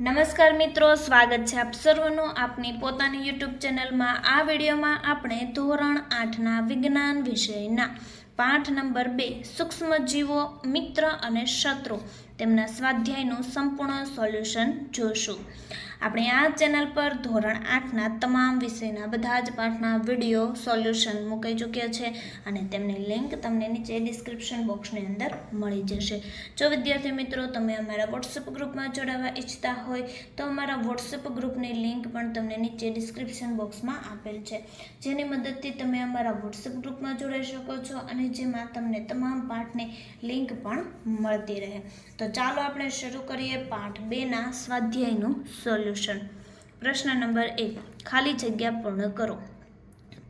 નમસ્કાર મિત્રો, સ્વાગત છે આપ સર્વનું આપની પોતાની યુટ્યુબ ચેનલમાં. આ વિડીયોમાં આપણે ધોરણ આઠના વિજ્ઞાન વિષયના પાઠ નંબર બે, સૂક્ષ્મજીવો, મિત્ર અને શત્રુ તેમના સ્વાધ્યાયનું સંપૂર્ણ સોલ્યુશન જોશું. આપણે આ ચેનલ પર ધોરણ આઠના તમામ વિષયના બધા જ પાઠના વીડિયો સોલ્યુશન મૂકી ચૂક્યા છે અને તેમની લિંક તમને નીચે ડિસ્ક્રિપ્શન બોક્સની અંદર મળી જશે. જો વિદ્યાર્થી મિત્રો તમે અમારા વોટ્સઅપ ગ્રુપમાં જોડાવા ઈચ્છતા હોય તો અમારા વોટ્સઅપ ગ્રુપની લિંક પણ તમને નીચે ડિસ્ક્રિપ્શન બોક્સમાં આપેલ છે. જેની મદદથી તમે અમારા વોટ્સઅપ ગ્રુપમાં જોડાઈ શકો છો અને જેમાં તમને તમામ પાઠની લિંક પણ મળતી રહે. તો ચાલો આપણે શરૂ કરીએ પાઠ બેના સ્વાધ્યાયનું સોલ્યુશન પ્રશ્ન નંબર એક ખાલી જગ્યા પૂર્ણ કરો.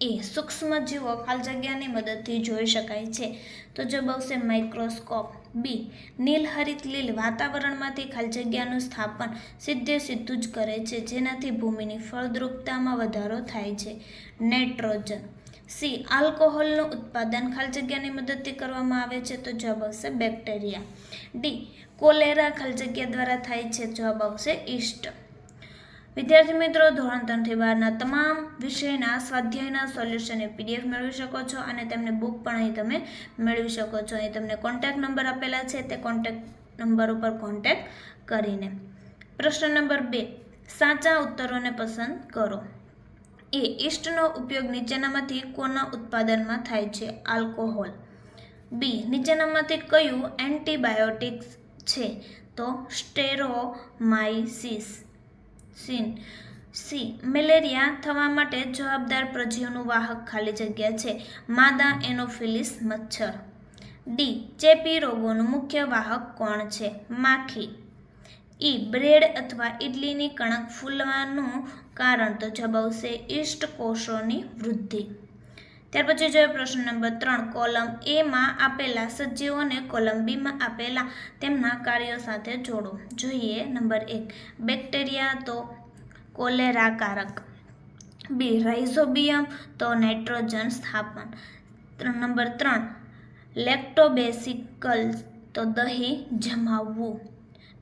એ, સૂક્ષ્મ જીવો ખાલી જગ્યાની મદદથી જોઈ શકાય છે. તો જવાબ આવશે માઇક્રોસ્કોપ બી નીલહરિત લીલ વાતાવરણમાંથી ખાલી જગ્યાનું સ્થાપન સીધે સીધું જ કરે છે, જેનાથી ભૂમિની ફળદ્રુપતામાં વધારો થાય છે. નાઇટ્રોજન. સી આલ્કોહોલનું ઉત્પાદન ખાલી જગ્યાની મદદથી કરવામાં આવે છે, તો જવાબ આવશે બેક્ટેરિયા. ડી કોલેરા ખાલી જગ્યા દ્વારા થાય છે, જવાબ આવશે ઈસ્ટ વિદ્યાર્થી મિત્રો, ધોરણ ત્રણથી બારના તમામ વિષયના સ્વાધ્યાયના સોલ્યુશન એ પીડીએફ મેળવી શકો છો અને તેમને બુક પણ અહીં તમે મેળવી શકો છો. અહીં તમને કોન્ટેક્ટ નંબર આપેલા છે, તે કોન્ટેક્ટ નંબર ઉપર કોન્ટેક્ટ કરીને. પ્રશ્ન નંબર બે, સાચા ઉત્તરોને પસંદ કરો. એ ઈસ્ટનો ઉપયોગ નીચેનામાંથી કોના ઉત્પાદનમાં થાય છે? આલ્કોહોલ. બી, નીચેનામાંથી કયું એન્ટીબાયોટિક્સ છે? તો સ્ટેરોમાઇસિસ સીન. સી. મેલેરિયા થવા માટે જવાબદાર પ્રજીવનું વાહક ખાલી જગ્યા છે. માદા એનોફિલિસ મચ્છર. ડી. ચેપી રોગોનું મુખ્ય વાહક કોણ છે? માખી. ઈ બ્રેડ અથવા ઇડલીની કણક ફૂલવાનું કારણ તો જવાબ આવશે ઈસ્ટ કોષોની વૃદ્ધિ. ત્યાર પછી જોઈએ પ્રશ્ન નંબર ત્રણ. કોલમ એમાં આપેલા સજીવોને કોલમ બીમાં આપેલા તેમના કાર્યો સાથે જોડો. જોઈએ નંબર એક. બેક્ટેરિયા તો કોલેરાકારક. બી. રાઇઝોબિયમ તો નાઇટ્રોજન સ્થાપન. નંબર ત્રણ. લેક્ટોબેસિકલ તો દહીં જમાવવું.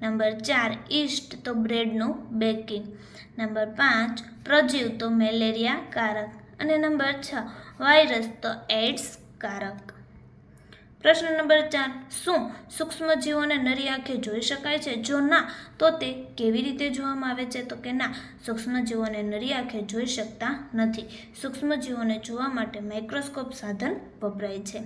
નંબર ચાર. ઈસ્ટ તો બ્રેડનું બેકિંગ. નંબર પાંચ. પ્રજીવ તો મેલેરિયા કારક અને નંબર છ. વાયરસ તો એડ્સ કારક પ્રશ્ન નંબર ચાર, શું સૂક્ષ્મજીવોને નરી આંખે જોઈ શકાય છે? જો ના, તો તે કેવી રીતે જોવામાં આવે છે? તો કે ના, સૂક્ષ્મજીવોને નરી આંખે જોઈ શકતા નથી. સૂક્ષ્મજીવોને જોવા માટે માઇક્રોસ્કોપ સાધન વપરાય છે.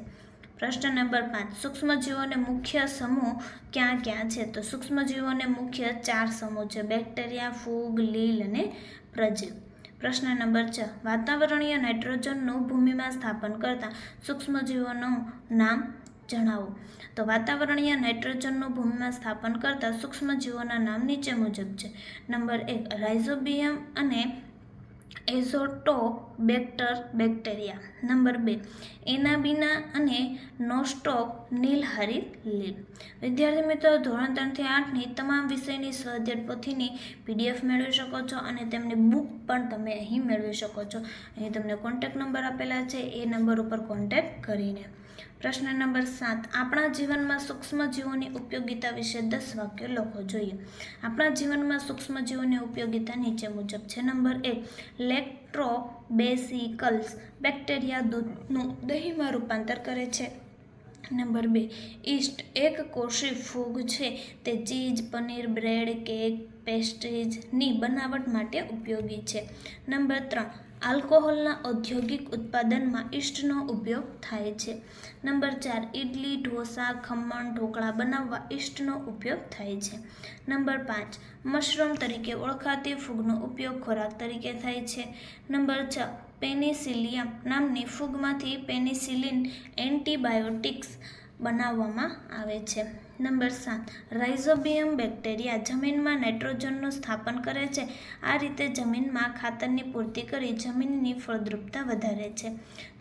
પ્રશ્ન નંબર પાંચ, સૂક્ષ્મજીવોને મુખ્ય સમૂહ ક્યાં ક્યાં છે? તો સૂક્ષ્મજીવોને મુખ્ય ચાર સમૂહ છે, બેક્ટેરિયા, ફૂગ, લીલ અને પ્રજીવ પ્રશ્ન નંબર છ. વાતાવરણીય નાઇટ્રોજનનું ભૂમિમાં સ્થાપન કરતા સૂક્ષ્મજીવોનું નામ જણાવો. તો વાતાવરણીય નાઇટ્રોજનનું ભૂમિમાં સ્થાપન કરતા સૂક્ષ્મજીવોના નામ નીચે મુજબ છે. નંબર એક, રાઇઝોબિયમ અને એઝોટોપ બેક્ટર બેક્ટેરિયા. નંબર બે એનાબીના અને નોસ્ટોક નીલહરિત લીલ વિદ્યાર્થી મિત્રો, ધોરણ ત્રણથી આઠની તમામ વિષયની સ્વાધ્યાય પોથીની પીડીએફ મેળવી શકો છો અને તેમની બુક પણ તમે અહીં મેળવી શકો છો. અહીં તમને કોન્ટેક્ટ નંબર આપેલા છે, એ નંબર ઉપર કોન્ટેક્ટ કરીને. પ્રશ્ન નંબર સાત, આપણા જીવનમાં સૂક્ષ્મજીવોની ઉપયોગિતા વિશે દસ વાક્યો લખો જોઈએ. આપણા જીવનમાં સૂક્ષ્મજીવોની ઉપયોગિતા નીચે મુજબ છે. નંબર એક લેક્ટ્રોબેસિકલ્સ બેક્ટેરિયા દૂધનું દહીંમાં રૂપાંતર કરે છે. નંબર બે, ઈસ્ટ એક કોષી ફૂગ છે. તે ચીઝ, પનીર, બ્રેડ, કેક, પેસ્ટ્રીઝની બનાવટ માટે ઉપયોગી છે. નંબર ત્રણ આલ્કોહોલના ઔદ્યોગિક ઉત્પાદનમાં ઈસ્ટનો ઉપયોગ થાય છે. નંબર ચાર ઇડલી ઢોસા, ખમણ, ઢોકળા બનાવવા ઈસ્ટનો ઉપયોગ થાય છે. નંબર પાંચ, મશરૂમ તરીકે ઓળખાતી ફૂગનો ઉપયોગ ખોરાક તરીકે થાય છે. નંબર છ, પેનિસિલિયમ નામની ફૂગમાંથી પેનિસિલિન એન્ટીબાયોટિક્સ બનાવવામાં આવે છે. નંબર સાત. રાઇઝોબિયમ બેક્ટેરિયા જમીનમાં નાઇટ્રોજનનું સ્થાપન કરે છે. આ રીતે જમીનમાં ખાતરની પૂર્તિ કરી જમીનની ફળદ્રુપતા વધારે છે.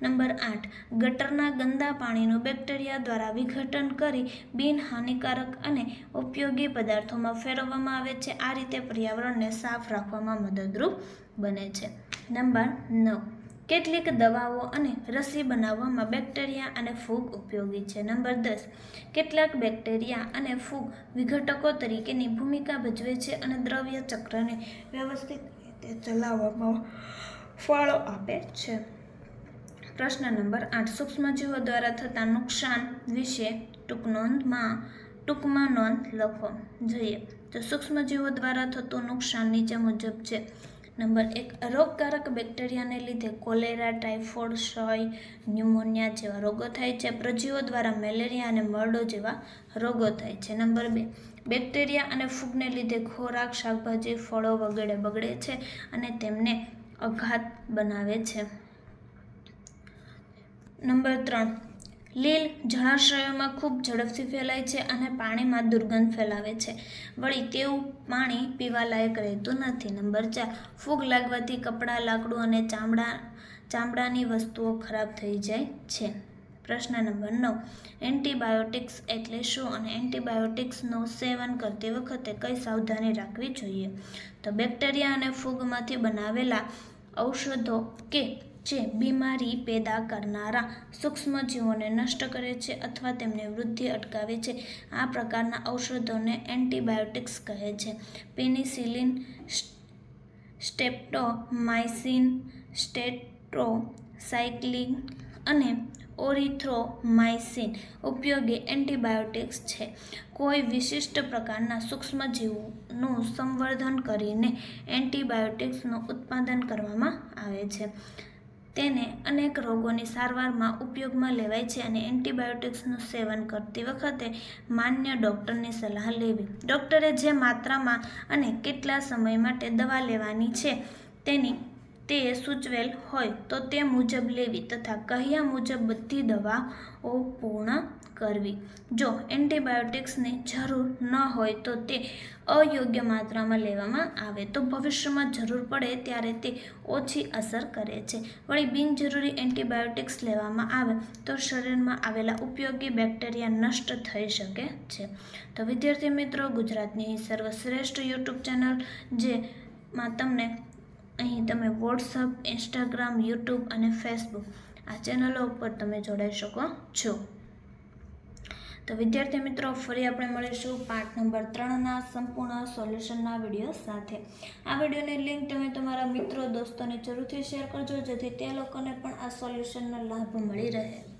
નંબર આઠ. ગટરના ગંદા પાણીનું બેક્ટેરિયા દ્વારા વિઘટન કરી બિનહાનિકારક અને ઉપયોગી પદાર્થોમાં ફેરવવામાં આવે છે. આ રીતે પર્યાવરણને સાફ રાખવામાં મદદરૂપ બને છે. નંબર નવ. કેટલીક દવાઓ અને રસી બનાવવામાં બેક્ટેરિયા અને ફૂગ ઉપયોગી છે. નંબર દસ, કેટલાક બેક્ટેરિયા અને ફૂગ વિઘટકો તરીકેની ભૂમિકા ભજવે છે અને દ્રવ્ય ચક્રને વ્યવસ્થિત રીતે ચલાવવામાં ફાળો આપે છે. પ્રશ્ન નંબર આઠ, સૂક્ષ્મજીવો દ્વારા થતા નુકસાન વિશે ટૂંક નોંધમાં, ટૂંકમાં નોંધ લખો. જોઈએ, તો સૂક્ષ્મજીવો દ્વારા થતું નુકસાન નીચે મુજબ છે. નંબર એક, રોગકારક બેક્ટેરિયાને લીધે કોલેરા, ટાઇફોઇડ, સોય, ન્યુમોનિયા જેવા રોગો થાય છે. પ્રજીવો દ્વારા મેલેરિયા અને મરડો જેવા રોગો થાય છે. નંબર બે, બેક્ટેરિયા અને ફૂગને લીધે ખોરાક, શાકભાજી, ફળો વગેરે બગડે છે અને તેમને અઘાત બનાવે છે. નંબર ત્રણ લીલ જળાશયોમાં ખૂબ ઝડપથી ફેલાય છે અને પાણીમાં દુર્ગંધ ફેલાવે છે. વળી તેવું પાણી પીવાલાયક રહેતું નથી. નંબર ચાર, ફૂગ લાગવાથી કપડાં, લાકડું અને ચામડા, ચામડાની વસ્તુઓ ખરાબ થઈ જાય છે. પ્રશ્ન નંબર નવ, એન્ટીબાયોટિક્સ એટલે શું અને એન્ટીબાયોટિક્સનું સેવન કરતી વખતે કઈ સાવધાની રાખવી જોઈએ? તો બેક્ટેરિયા અને ફૂગમાંથી બનાવેલા ઔષધો કે જે બીમારી પેદા કરનારા સૂક્ષ્મજીવોને નષ્ટ કરે છે અથવા તેમને વૃદ્ધિ અટકાવે છે. આ પ્રકારના ઔષધોને એન્ટીબાયોટિક્સ કહે છે. પેનિસિલિન સ્ટેપ્ટોમાઇસિન સ્ટેટ્રોસાયક્લિન અને ઓરિથ્રોમાઇસિન ઉપયોગી એન્ટીબાયોટિક્સ છે. કોઈ વિશિષ્ટ પ્રકારના સૂક્ષ્મજીવોનું સંવર્ધન કરીને એન્ટીબાયોટિક્સનું ઉત્પાદન કરવામાં આવે છે. તેને અનેક રોગોની સારવારમાં ઉપયોગમાં લેવાય છે અને એન્ટીબાયોટિક્સનું સેવન કરતી વખતે માન્ય ડૉક્ટરની સલાહ લેવી. ડૉક્ટરે જે માત્રામાં અને કેટલા સમય માટે દવા લેવાની છે તેની તે સૂચવેલ હોય તો તે મુજબ લેવી તથા કહ્યા મુજબ બધી દવાઓ પૂર્ણ કરવી. જો એન્ટીબાયોટિક્સની જરૂર ન હોય તો તે અયોગ્ય માત્રામાં લેવામાં આવે તો ભવિષ્યમાં જરૂર પડે ત્યારે તે ઓછી અસર કરે છે. વળી બિનજરૂરી એન્ટીબાયોટિક્સ લેવામાં આવે તો શરીરમાં આવેલા ઉપયોગી બેક્ટેરિયા નષ્ટ થઈ શકે છે. તો વિદ્યાર્થી મિત્રો, ગુજરાતની સર્વશ્રેષ્ઠ યુટ્યુબ ચેનલ જેમાં તમને અહીં તમે વોટ્સઅપ, ઇન્સ્ટાગ્રામ, યુટ્યુબ અને ફેસબુક આ ચેનલો ઉપર તમે જોડાઈ શકો છો. તો વિદ્યાર્થી મિત્રો, ફરી આપણે મળીશું પાઠ નંબર ત્રણના સંપૂર્ણ સોલ્યુશનના વીડિયો સાથે. આ વિડીયોની લિંક તમે તમારા મિત્રો, દોસ્તોને જરૂરથી શેર કરજો, જેથી તે લોકોને પણ આ સોલ્યુશનનો લાભ મળી રહે.